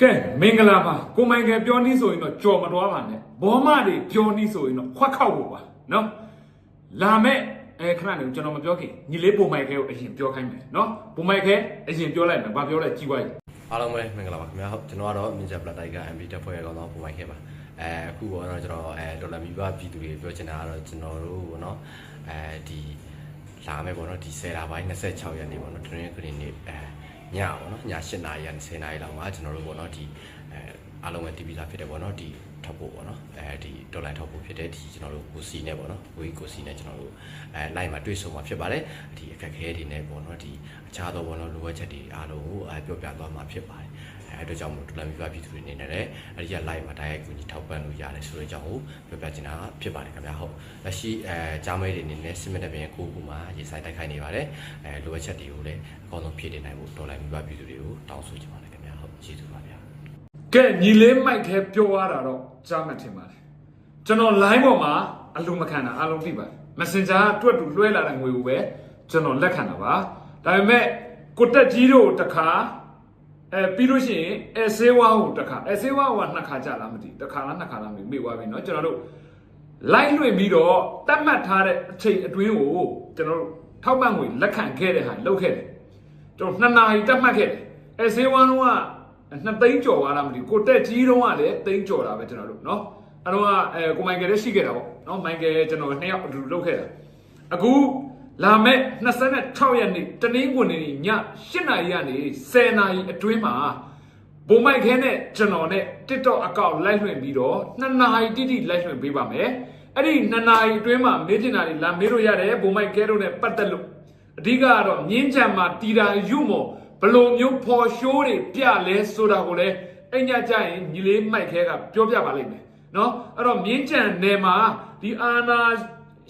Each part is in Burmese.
ကဲမင်္ဂလာပါကိုမိုင်ကယ်ပြောနည်းဆိုရင်တော့ကြော်မတော်ပါနဲ့ဘောမတွေပြောနည်းဆိုရင်တော့ခွက်ခောက်ဖို့ပါနော်လာမဲ့အဲခဏနေကျွန်တော်မပြောခင်ညီလေးပုံမိုင်ကယ်ကိုအရင်ပြောခိုင်းမယ်နော်ပုံမိုင်ကယ်အရင်ပြောလိုက်မယ်ဘာပြောလဲကြည့်ပါဦးအားလုံးပဲမင်္ဂလာပါခင်ဗျာဟုတ်ကျွန်တော်ကတော့မြင့်ချက်ပလက်တိုက်က MB တက်ဖွဲ့ရကောင်တော့ပုံမှန်ခဲ့ပါအဲအခုပေါ့နော်ကျွန်တော်အဲဒေါ်လာမီပါပြည်သူတွေပြောချင်တာကတော့ကျွန်တော်တို့ပေါ့နော်အဲဒီလာမယ်ပေါ့နော်ဒီ10လပိုင်း26ရက်နေ့ပေါ့နော်တရင်ခရင်နေ့အဲ ညပေါ့နော်ည8နာရီကနေ10နာရီလောက်မှာကျွန်တော်တို့ပေါ့နော်ဒီအဲအားလုံးပဲတီဗီလာဖြစ်တယ်ပေါ့နော်ဒီထောက်ဖို့ပေါ့နော်အဲဒီဒေါ်လာထောက်ဖို့ဖြစ်တဲ့ဒီကျွန်တော်တို့ကိုစီနဲ့ပေါ့နော်ဝေးကိုစီနဲ့ကျွန်တော်တို့အဲ line မှာတွေ့ဆုံမှာဖြစ်ပါတယ်ဒီအခက်အခဲတွေနဲ့ပေါ့နော်ဒီအခြားသောပေါ့နော်လိုအပ်ချက်တွေအားလုံးကိုအဲပြောပြသွားမှာဖြစ်ပါတယ် အဲအတွက်ကြောင့်မလို့ဒလန်မီပါပြည်သူတွေအနေနဲ့လည်းအဲ့ဒီက live မှာတိုက်ရိုက်ကူညီထောက်ပံ့လို့ရတယ်ဆိုတဲ့အကြောင်းကိုပြောပြချင်တာဖြစ်ပါတယ်ခင်ဗျာဟုတ်လက်ရှိအဲကြားမဲတွေအနေနဲ့စစ်မတဲ့ပြင်ကိုကူမှာရေဆိုင်တိုက်ခိုက်နေပါတယ်အဲလိုအပ်ချက်တွေကိုလည်းအကောင်းဆုံးဖြည့်တင်နိုင်ဖို့ဒေါ်လာမီပါပြည်သူတွေကိုတောင်းဆိုချင်ပါတယ်ခင်ဗျာဟုတ်ကျေးဇူးပါဗျာကဲညီလေးမိုက်ခဲပြောရတာတော့ကြားမှတ်ထင်ပါတယ်ကျွန်တော် line ပေါ်မှာအလုံးမခံတာအလုံးသိပါတယ် messenger ကတွက်တူလွှဲလာတဲ့ငွေကိုပဲကျွန်တော်လက်ခံတာပါဒါပေမဲ့ကိုတက်ကြီးတို့တခါ အဲပြီးလို့ရှိရင်အဲဆေးဝါးကိုတခါအဲဆေးဝါးကနှစ်ခါကြာလားမသိဘူးတစ်ခါလားနှစ်ခါလားမသိဘူးမေ့သွားပြီเนาะကျွန်တော်တို့ လိုက်လွှင့်ပြီးတော့တတ်မှတ်ထားတဲ့အချိန်အတွင်းကိုကျွန်တော်တို့ထောက်ပံ့ငွေလက်ခံခဲ့တဲ့ဟာလုပ်ခဲ့တယ်ကျွန်တော်နှစ်နာရီတတ်မှတ်ခဲ့တယ်အဲဈေးဝါးလုံးကနှစ်သိန်းကျော်သွားလားမသိဘူးကိုတက်ကြီးတုံးကလည်းသိန်းကျော်တာပဲကျွန်တော်တို့เนาะအဲတော့ကအဲကိုမိုင်ကယ်လည်းရှိခဲ့တာပေါ့เนาะမိုင်ကယ်ကျွန်တော်နှစ်ယောက်အတူတူလုပ်ခဲ့တာအခု လာမဲ့26ရက်နေ့တနင်္ဂနွေနေ့ည8နာရီကနေ10နာရီအတွင်းမှာဘုံမိုက်ခဲနဲ့ကျွန်တော်နဲ့ TikTok အကောင့်လိုက်လွှင့်ပြီးတော့2နာရီတိတိလိုက်လွှင့်ပေးပါမယ်အဲ့ဒီ2နာရီအတွင်းမှာမေးချင်တာတွေလာမေးလို့ရတယ်ဘုံမိုက်ခဲတို့နဲ့ပတ်သက်လို့အဓိကကတော့မြင်းချံမှာတီတာယူမောဘလိုမျိုးဖော်ရှိုးတွေပြလဲဆိုတာကိုလည်းအညကြရင်ညီလေးမိုက်ခဲကပြောပြပါလိမ့်မယ်နော်အဲ့တော့မြင်းချံနယ်မှာဒီအာနာ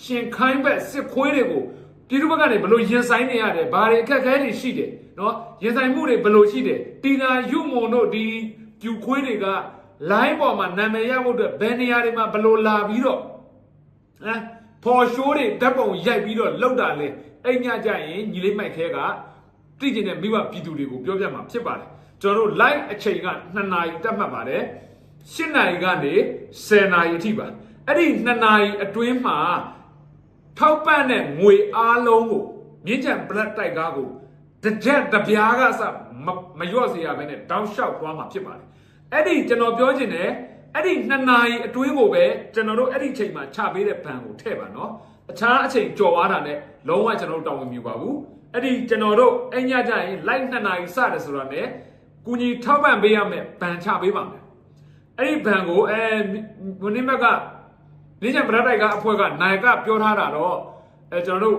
ရှင်ခိုင်းဘက်စစ်ခွေးတွေကို ပြည်သူဘက်ကနေဘလို့ရင်ဆိုင်နေရတယ်ဘာတွေအခက်အခဲတွေရှိတယ်နော်ရင်ဆိုင်မှုတွေဘလို့ရှိတယ်တီနာယူမွန်တို့ဒီပြူခွေးတွေက line ပေါ်မှာနာမည်ရဖို့အတွက်ဘယ်နေရာတွေမှာဘလို့လာပြီးတော့ဟမ်ဖော်ရှိုးတွေဓာတ်ပုံရိုက်ပြီးတော့လောက်တာလေအဲ့ညကြရင်ညီလေးမိုက်ခဲကတိကျတဲ့မိဘပြည်သူတွေကိုပြောပြမှာဖြစ်ပါတယ်ကျွန်တော်တို့ live အချိန်က2နာရီတက်မှတ်ပါတယ်8နာရီကနေ10နာရီအထိပါအဲ့ဒီ2နာရီအတွင်းမှာ ထောက်ပံ့တဲ့ငွေအားလုံးကိုမြင်းချံ black တိုက်ကားကိုတစ်ကြက်တစ်ပြားကစမမလျော့စေရဘဲနဲ့တောင်းလျှောက်သွားမှာဖြစ်ပါတယ်အဲ့ဒီကျွန်တော်ပြောချင်တယ်အဲ့ဒီနှစ်နာရီအတွင်းကိုပဲကျွန်တော်တို့အဲ့ဒီအချိန်မှာချပေးတဲ့ဘဏ်ကိုထည့်ပါနော်အခြားအချိန်ကြော်သွားတာနဲ့လုံးဝကျွန်တော်တို့တောင်းဝင်မြူပါဘူးအဲ့ဒီကျွန်တော်တို့အညကြရင် live နှစ်နာရီစတယ်ဆိုတော့ねကူညီထောက်ပံ့ပေးရမယ်ဘဏ်ချပေးပါမယ်အဲ့ဒီဘဏ်ကိုအဲဝင်းနေမက် ကဒီညဗရတိုက်ကအဖွဲကနိုင်ကပြောထားတာတော့အဲကျွန်တော်တို့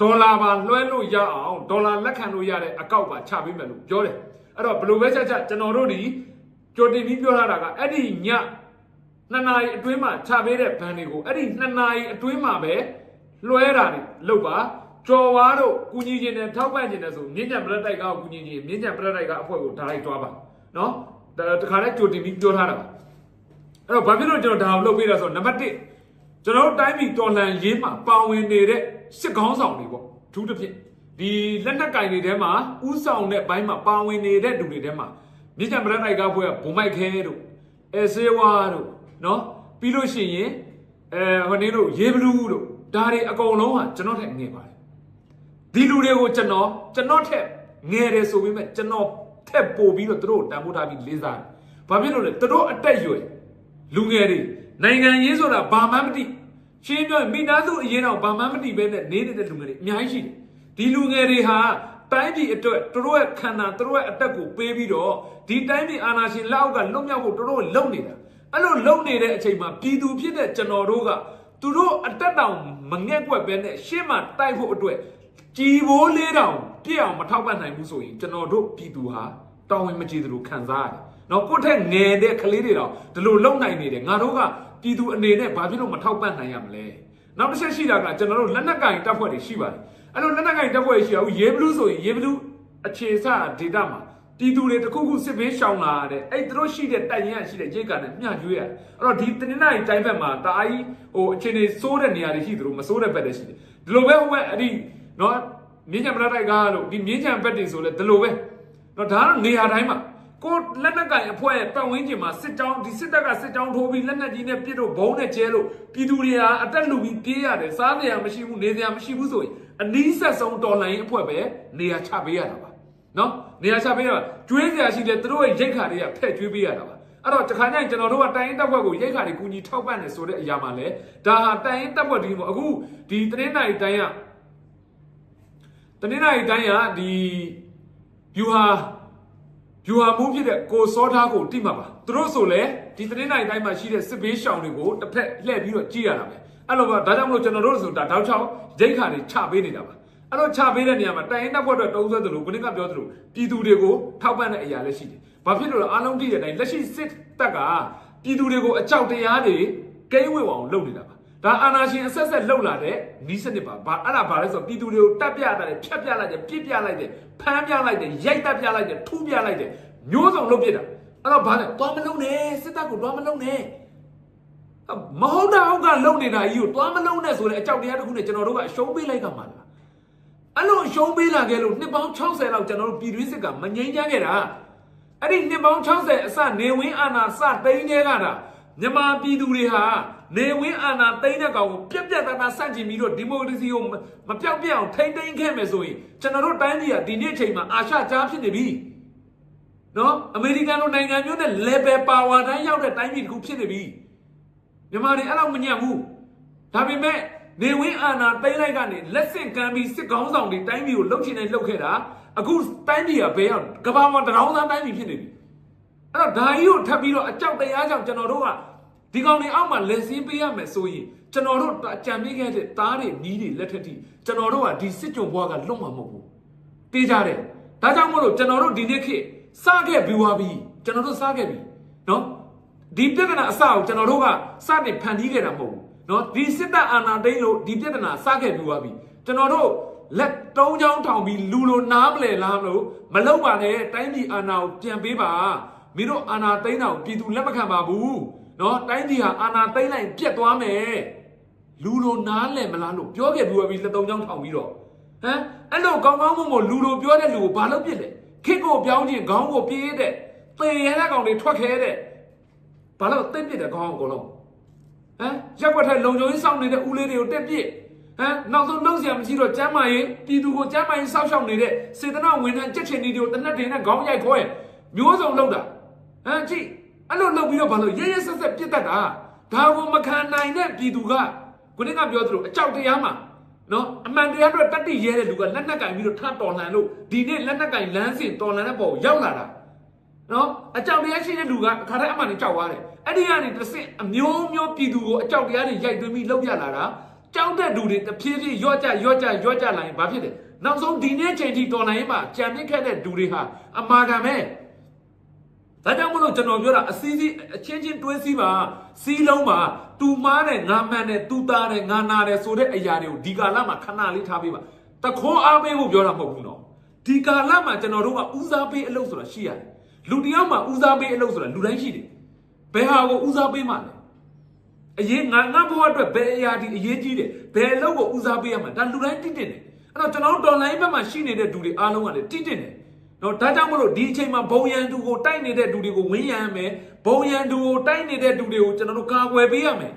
ဒေါ်လာပါလွှဲလို့ရအောင်ဒေါ်လာလက်ခံလို့ရတဲ့အကောက်ပါချပေးမယ်လို့ပြောတယ်အဲ့တော့ဘယ်လိုပဲချက်ချက်ကျွန်တော်တို့ဒီကြိုတင်ပြီးပြောထားတာကအဲ့ဒီညနှစ်နာရီအတွင်းမှာချပေးတဲ့ဘန်တွေကိုအဲ့ဒီနှစ်နာရီအတွင်းမှာပဲလွှဲတာတွေလုပ်ပါကြော်ဝါတို့ကုညီခြင်းနဲ့ထောက်ပံ့ခြင်းနဲ့ဆိုမြင့်ညံပလက်တိုက်ကကုညီခြင်းမြင့်ညံပလက်တိုက်ကအဖွဲကိုဒါလိုက်တွားပါနော်ဒါတခါလဲကြိုတင်ပြီးပြောထားတာပါ အဲ့တော့ဘာဖြစ်လို့ကျွန်တော်ဒါကိုလုပ်ပေးတာဆိုတော့နံပါတ်1ကျွန်တော်တို့တိုင်းပြည်တော်လှန်ရေးမှာပါဝင်နေတဲ့စစ်ကောင်းဆောင်တွေပေါ့အထူးသဖြင့်ဒီလက်နက်ကင်တွေထဲမှာဥဆောင်တဲ့ဘိုင်းမှာပါဝင်နေတဲ့လူတွေထဲမှာမြစ်ချံပရနိုင်ကဘွဲကဘုံမိုက်ခဲတို့အဲဆေးဝါတို့နော်ပြီးလို့ရှိရင်အဲဟိုနေတို့ရေဘလူးတို့ဒါတွေအကုန်လုံးကကျွန်တော်ထက်ငယ်ပါတယ်ဒီလူတွေကိုကျွန်တော်ကျွန်တော်ထက်ငယ်တယ်ဆိုပေမဲ့ကျွန်တော်ထက်ပိုပြီးတော့သူတို့တန်ဖိုးထားပြီးလေးစားတယ်ဘာဖြစ်လို့လဲသူတို့အတက်အရွယ် လူငယ်တွေနိုင်ငံရေးဆိုတာဘာမှမသိရှင်းပြောရင်မိသားစုအရင်တော့ဘာမှမသိပဲနဲ့နေနေတဲ့လူငယ်တွေအများကြီးရှိတယ်ဒီလူငယ်တွေဟာတိုင်းပြည်အတွက်သူတို့ရဲ့ခန္ဓာသူတို့ရဲ့အသက်ကိုပေးပြီးတော့ဒီတိုင်းပြည်အာဏာရှင်လက်အောက်ကလွတ်မြောက်ဖို့သူတို့လုံနေတာအဲ့လိုလုံနေတဲ့အချိန်မှာပြည်သူဖြစ်တဲ့ကျွန်တော်တို့ကသူတို့အတက်တောင်မငဲ့ကွက်ပဲနဲ့ရှေ့မှာတိုက်ဖို့အတွက်ကြည်ဘိုးလေးတောင်ပြည့်အောင်မထောက်ပံ့နိုင်ဘူးဆိုရင်ကျွန်တော်တို့ပြည်သူဟာတောင်းဝင်မကြည့်သလိုခံစားရတယ်။ နော်ကိုယ့်ထက်ငယ်တဲ့ကလေးတွေတော့ဒီလိုလုံနိုင်နေတယ်ငါတို့ကပြည်သူအနေနဲ့ဘာဖြစ်လို့မထောက်ပံ့နိုင်ရမလဲ။နောက်တစ်ချက်ရှိတာကကျွန်တော်တို့လက်နက်ကင်တပ်ဖွဲ့တွေရှိပါတယ်။အဲ့လိုလက်နက်ကင်တပ်ဖွဲ့တွေရှိအောင်ရေဘလူးဆိုရင်ရေဘလူးအခြေစဒေတာမှာပြည်သူတွေတခုခုစစ်ဘေးရှောင်လာတဲ့အဲ့သူတို့ရှိတဲ့တိုင်ရင်ရရှိတဲ့ရိတ်ကနဲ့မျှကျွေးရတယ်။အဲ့တော့ဒီတနင်္လာရီတိုင်းဘက်မှာတာအီဟိုအခြေအနေစိုးတဲ့နေရာတွေရှိသလိုမစိုးတဲ့ဘက်တွေရှိတယ်။ဒီလိုပဲဟိုဘက်အဲ့ဒီနော်မြင်းချံပရတိုက်ကားလို့ဒီမြင်းချံဘက်တွေဆိုလဲဒီလိုပဲနော်ဒါကတော့နေရာတိုင်းမှာ ကိုလက်နက်ကင်အဖွဲ့ရဲ့ပတ်ဝန်းကျင်မှာစစ်တောင်းဒီစစ်တပ်ကစစ်တောင်းထိုးပြီးလက်နက်ကြီးနဲ့ပစ်လို့ဘုံနဲ့ကျဲလို့ပြည်သူတွေဟာအတက်လူပြီးပြေးရတယ်စားစရာမရှိဘူးနေစရာမရှိဘူးဆိုရင်အနည်းဆက်ဆုံးတော်လှန်ရေးအဖွဲ့ပဲနေရာချပေးရတာပါနော်နေရာချပေးရတာကျွေးစရာရှိတယ်သူတို့ရဲ့ရိတ်ခါတွေကဖဲ့ကျွေးပေးရတာပါအဲ့တော့တခါကျရင်ကျွန်တော်တို့ကတိုင်ရင်တပ်ဖွဲ့ကိုရိတ်ခါတွေကူညီထောက်ပံ့နေဆိုတဲ့အရာမှာလဲဒါဟာတိုင်ရင်တပ်ဖွဲ့ဒီမို့အခုဒီတနင်္လာရီတိုင်းကတနင်္လာရီတိုင်းကဒီယူဟာ ယူဟာမှုဖြစ်တဲ့ကိုစောထားကိုတိမှတ်ပါသူတို့ဆိုလဲဒီသတင်းနိုင်တိုင်းမှာရှိတဲ့စစ်ဘေးရှောင်တွေကိုတစ်ဖက်လှည့်ပြီးတော့ကြည့်ရတာပဲအဲ့လိုပါဒါကြောင့်မလို့ကျွန်တော်တို့ဆိုတာတောက်ချောင်းရိတ်ခါတွေချပေးနေတာပါအဲ့တော့ချပေးတဲ့နေရာမှာတိုင်ရင်တပ်ဖွဲ့တော့တုံးဆွဲသလိုခုနကပြောသလိုပြည်သူတွေကိုထောက်ပံ့တဲ့အရာလည်းရှိတယ်ဘာဖြစ်လို့လဲအားလုံးသိတဲ့အတိုင်းလက်ရှိစစ်တပ်ကပြည်သူတွေကိုအကြောက်တရားတွေကဲဝေအောင်လုပ်နေတာပါ ဒါအာနာရှင်အဆက်ဆက်လှုပ်လာတဲ့နီးစနစ်ပါဘာအဲ့ဒါဘာလဲဆိုတော့ပြည်သူတွေကိုတပ်ပြတာတယ်ဖြတ်ပြလိုက်တယ်ပြစ်ပြလိုက်တယ်ဖမ်းပြလိုက်တယ်ရိုက်တပ်ပြလိုက်တယ်ထူးပြလိုက်တယ်မျိုးစုံလုပ်ပြတာအဲ့တော့ဘာလဲသွားမလုံးနဲ့စစ်တပ်ကိုသွားမလုံးနဲ့မဟုတ်တာဟုတ်ကလုံနေတာကြီးကိုသွားမလုံးနဲ့ဆိုတဲ့အကြောက်တရားတစ်ခုနဲ့ကျွန်တော်တို့ကအရှုံးပေးလိုက်ကမှလားအဲ့လိုအရှုံးပေးလာခဲ့လို့နှစ်ပေါင်း60လောက်ကျွန်တော်တို့ပြည်တွင်းစစ်ကမငြိမ်းချမ်းခဲ့တာအဲ့ဒီနှစ်ပေါင်း60အစနေဝင်းအာနာစသိန်းထဲကတာ မြန်မာပြည်သူတွေဟာနေဝင်းအာနာသိန်းတဲ့ကောင်ကိုပြက်ပြက်တသားဆန့်ကျင်ပြီးတော့ဒီမိုကရေစီကိုမပြောက်ပြက်အောင်ထိမ့်သိမ်းခဲ့မယ်ဆိုရင်ကျွန်တော်တို့တိုင်းပြည်ကဒီနေ့အချိန်မှာအာရှကြားဖြစ်နေပြီနော်အမေရိကန်လိုနိုင်ငံမျိုးနဲ့ level power တိုင်းရောက်တဲ့တိုင်းပြည်တစ်ခုဖြစ်နေပြီမြန်မာတွေအဲ့လောက်မညံ့ဘူးဒါပေမဲ့နေဝင်းအာနာသိမ်းလိုက်ကနေလက်ဆင့်ကမ်းပြီးစစ်ကောင်းဆောင်တွေတိုင်းပြည်ကိုလှုပ်ချင်နေလှုပ်ခဲ့တာအခုတိုင်းပြည်ကဘယ်ရောက်ကဘာမှတရောင်းသားတိုင်းပြည်ဖြစ်နေပြီအဲ့တော့ဒါကြီးကိုထပ်ပြီးတော့အကြောက်တရားကြောင့်ကျွန်တော်တို့က ဒီကောင်တွေအောက်မှာလက်စင်းပေးရမယ်ဆိုရင်ကျွန်တော်တို့အကြံပေးခဲ့တဲ့သားတွေနီးတွေလက်ထက်ထိကျွန်တော်တို့ကဒီစစ်ကြုံဘွားကလွတ်မှာမဟုတ်ဘူးတေးကြတယ်ဒါကြောင့်မို့လို့ကျွန်တော်တို့ဒီနေ့ခေတ်စခဲ့ပြီးွားပြီးကျွန်တော်တို့စခဲ့ပြီနော်ဒီပြဿနာအစကိုကျွန်တော်တို့ကစတင်ဖန်တီးခဲ့တာမဟုတ်ဘူးနော်ဒီစစ်တပ်အာဏာသိမ်းလို့ဒီပြဿနာစခဲ့ပြီးွားပြီကျွန်တော်တို့လက်တုံးချောင်းထောင်ပြီးလူလိုနားမလဲလားမလို့မလောက်ပါနဲ့တိုင်းပြည်အာဏာကိုပြန်ပေးပါမင်းတို့အာဏာသိမ်းတာကိုပြည်သူလက်မခံပါဘူး နော်တိုင်းပြည်ဟာအာဏာသိမ်းလိုက်ပြက်သွားမယ်လူလိုနားလဲမလားလို့ပြောခဲ့ပြီးွားပြီးလက်တုံးချောင်းထောင်ပြီးတော့ဟမ်အဲ့လိုကောင်းကောင်းမွန်မွန်လူလိုပြောတဲ့လူကိုဘာလုပ်ပြစ်လဲခစ်ကိုပြောင်းခြင်းခေါင်းကိုပြေးတဲ့သေရတဲ့ကောင်တွေထွက်ခဲတဲ့ဘာလို့သိမ့်ပြစ်တဲ့ခေါင်းအကုန်လုံးဟမ်ရက်ွက်ထက်လုံခြုံရေးစောင့်နေတဲ့ဦးလေးတွေကိုတက်ပြစ်ဟမ်နောက်ဆုံးလုံးစရာမရှိတော့ကျမ်းမာရေးပြည်သူကိုကျမ်းမာရေးစောင့်ရှောက်နေတဲ့စေတနာဝန်ထမ်းကြက်ချင်တွေကိုတနက်တင်နဲ့ခေါင်းရိုက်ခွဲမျိုးစုံလောက်တာဟမ်ကြည့် အဲ့လိုလုပ်ပြီးတော့ဘာလို့ရဲရဲဆက်ဆက်ပြစ်တတ်တာဒါကိုမခံနိုင်တဲ့ပြည်သူကခုနကပြောသလိုအကြောက်တရားမှာနော်အမှန်တရားအတွက်တတ်တည်ရဲတဲ့လူကလက်နက်ကင်ပြီးတော့ထတော်လှန်လို့ဒီနေ့လက်နက်ကင်လမ်းစဉ်တော်လှန်တဲ့ပုံရောက်လာတာနော်အကြောက်တရားရှိတဲ့လူကအခါတိုင်းအမှန်နဲ့ကြောက်သွားတယ်အဲ့ဒီကနေတစ်ဆင့်အမျိုးမျိုးပြည်သူကိုအကြောက်တရားတွေရိုက်သွင်းပြီးလောက်ရလာတာကြောက်တဲ့လူတွေတဖြည်းဖြည်းရော့ကြရော့ကြရော့ကြလာရင်ဘာဖြစ်လဲနောက်ဆုံးဒီနေ့ချိန်ထိတော်လှန်ရေးမှာကြံမြင့်ခဲ့တဲ့လူတွေဟာအမာခံပဲ ဒါကြောင့်မလို့ကျွန်တော်ပြောတာအစည်းစည်းအချင်းချင်းတွဲစည်းပါစီးလုံးပါတူမားတဲ့ငါမှန်တဲ့တူသားတဲ့ငါနာတဲ့ဆိုတဲ့အရာတွေကိုဒီကာလမှာခဏလေးထားပေးပါတခွန်အားပေးဖို့ပြောတာမဟုတ်ဘူးနော်ဒီကာလမှာကျွန်တော်တို့ကဦးစားပေးအလုပ်ဆိုတာရှိရတယ်လူတယောက်မှာဦးစားပေးအလုပ်ဆိုတာလူတိုင်းရှိတယ်ဘယ်ဟာကိုဦးစားပေးမှလဲအရေးငါငါဘဝအတွက်ဘယ်အရာဒီအရေးကြီးတယ်ဘယ်အလုပ်ကိုဦးစားပေးရမှာဒါလူတိုင်းတိတိတယ်အဲ့တော့ကျွန်တော်တို့တော်လိုင်းဘက်မှာရှိနေတဲ့လူတွေအားလုံးကလည်းတိတိတယ် နော်ဒါကြောင့်မလို့ဒီအချိန်မှာဘုံရန်သူကိုတိုက်နေတဲ့လူတွေကိုဝင်းရမ်းမယ်ဘုံရန်သူကိုတိုက်နေတဲ့လူတွေကိုကျွန်တော်တို့ကာကွယ်ပေးရမယ်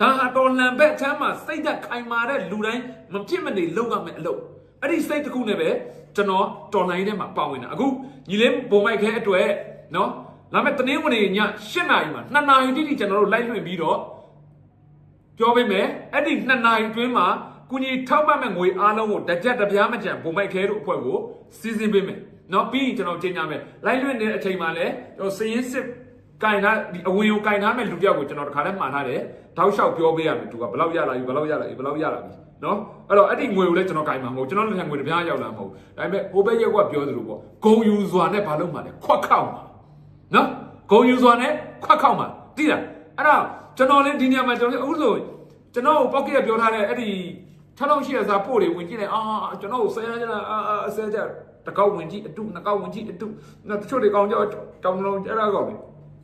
ဒါဟာတော်လန်ဘက်ချမ်းမှာစိတ်သက်ခိုင်မာတဲ့လူတိုင်းမဖြစ်မနေလုပ်ရမယ်အလုပ်အဲ့ဒီစိတ်တစ်ခုနဲ့ပဲကျွန်တော်တော်လိုင်းထဲမှာပါဝင်တာအခုညီလေးဘုံမိုက်ခဲအတွက်နော်လာမယ့်တနင်္ဂနွေည8နာရီမှာ2နာရီတိတိကျွန်တော်တို့လိုက်လွှင့်ပြီးတော့ပြောပေးမယ်အဲ့ဒီ2နာရီအတွင်းမှာကုညီထောက်ပံ့မဲ့ငွေအားလုံးကိုတကြက်တပြားမကြံဘုံမိုက်ခဲတို့အဖွဲ့ကိုစီစဉ်ပေးမယ် နော်ပြီးရင်ကျွန်တော်ချိန်ကြမယ်လိုက်လွှင့်နေတဲ့အချိန်မှာလည်းကျွန်တော်စည်ရင်းစစ်ကင်ထားဒီအဝင်ကိုကင်ထားမဲ့လူတယောက်ကိုကျွန်တော်တခါတည်းမှားထားတယ်တောက်လျှောက်ပြောပေးရမယ်သူကဘယ်လောက်ရလာပြီဘယ်လောက်ရလာပြီဘယ်လောက်ရလာပြီနော်အဲ့တော့အဲ့ဒီငွေကိုလည်းကျွန်တော်ကင်မှာမဟုတ်ကျွန်တော်လက်ထက်ငွေတပြားရောက်လာမဟုတ်ဒါပေမဲ့ဟိုဘက်ရက်ကပြောသလိုပေါ့ဂုံယူစွာနဲ့ဘာလုပ်မှလဲခွက်ခောက်မှာနော်ဂုံယူစွာနဲ့ခွက်ခောက်မှာတိလားအဲ့တော့ကျွန်တော်လည်းဒီနေရာမှာကျွန်တော်အခုဆိုကျွန်တော်ပောက်ကရပြောထားတဲ့အဲ့ဒီ 6800စာပို့တွေဝင်ကြည့်လိုက်အာကျွန်တော်ဆဲကြတာအာဆဲကြတကောက်ဝင်ကြည့်အတုနှစ်ကောက်ဝင်ကြည့်အတုနော်တချို့တွေကောင်းကြောတောင်းလုံးအဲ့ဒါကောက်ပြီ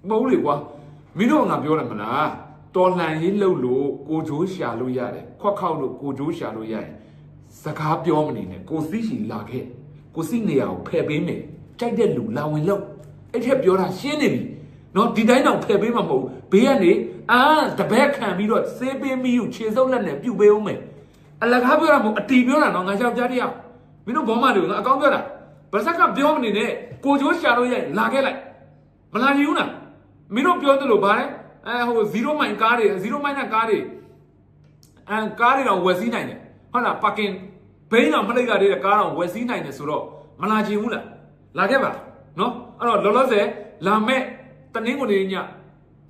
မဟုတ်လေကွာမင်းတို့ကငါပြောတယ်မလားတော်လှန်ရေးလှုပ်လို့ကိုဂျိုးရှာလို့ရတယ်ခွက်ခောက်လို့ကိုဂျိုးရှာလို့ရတယ်စကားပြောမနေနဲ့ကိုစီးရှိလာခဲ့ကိုစီးနေရာကိုဖယ်ပေးမယ်ကြိုက်တဲ့လူလာဝင်လို့အဲ့ထက်ပြောတာရှင်းနေပြီနော်ဒီတိုင်းတော့ဖယ်ပေးမှာမဟုတ်ဘူးဘေးကနေအာတပည့်ခံပြီးတော့စေးပေးမိယူခြေစုပ်လက်နဲ့ပြုတ်ပေးအောင်မယ် အလကားပြောတာမဟုတ်အတီပြောတာနော်ငါယောက်ျားတယောက်မင်းတို့ဘောမတွေကိုငါအကောင်းပြောတာဗစက်ကပြောမနေနဲ့ကိုကျိုးရှာလို့ရရင်လာခဲ့လိုက်မလာကြည့်ဘူးလားမင်းတို့ပြောသလိုဗါလဲအဲဟို0မိုင်ကားတွေ0မိုင်နဲ့ကားတွေအန်ကားတွေတော့ဝယ်စည်းနိုင်တယ်ဟုတ်လားပါကင်ဘိန်းတော့မလိုက်ကြတဲ့ကားတော့ဝယ်စည်းနိုင်တယ်ဆိုတော့မလာကြည့်ဘူးလားလာခဲ့ပါနော်အဲ့တော့လောလောဆယ်လာမဲ့တနင်္ဂနွေည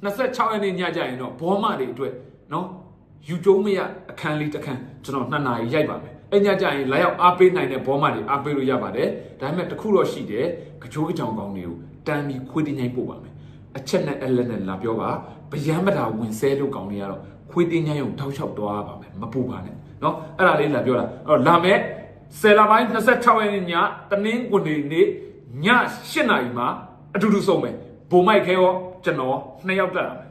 26ရက်နေ့ညကြရင်တော့ဘောမတွေအတွက်နော် ယူကျုံးမရအခန်းလေးတစ်ခန်းကျွန်တော်နှစ်နာရီရိုက်ပါမယ်အဲ့ညကြရင်လာရောက်အားပေးနိုင်တဲ့ဘောမတွေအားပေးလို့ရပါတယ်ဒါပေမဲ့တစ်ခုတော့ရှိတယ်ကြိုးကြောင်ကောင်းတွေကိုတမ်းပြီးခွေးတင်ញိုင်းပို့ပါမယ်အချက်နဲ့အလက်နဲ့လာပြောပါဗျမ်းမတာဝင်ဆဲလို့ကောင်းနေရတော့ခွေးတင်ញိုင်းုံထောက်လျှောက်သွားပါမယ်မပူပါနဲ့နော်အဲ့ဒါလေးလာပြောတာအဲ့တော့လာမဲ့ဆယ်လပိုင်း26ရက်နေ့ညတနင်္ဂနွေနေ့ည8နာရီမှာအတူတူဆုံးမယ်ဘုံမိုက်ခဲရောကျွန်တော်နှစ်ယောက်တက်လာမယ်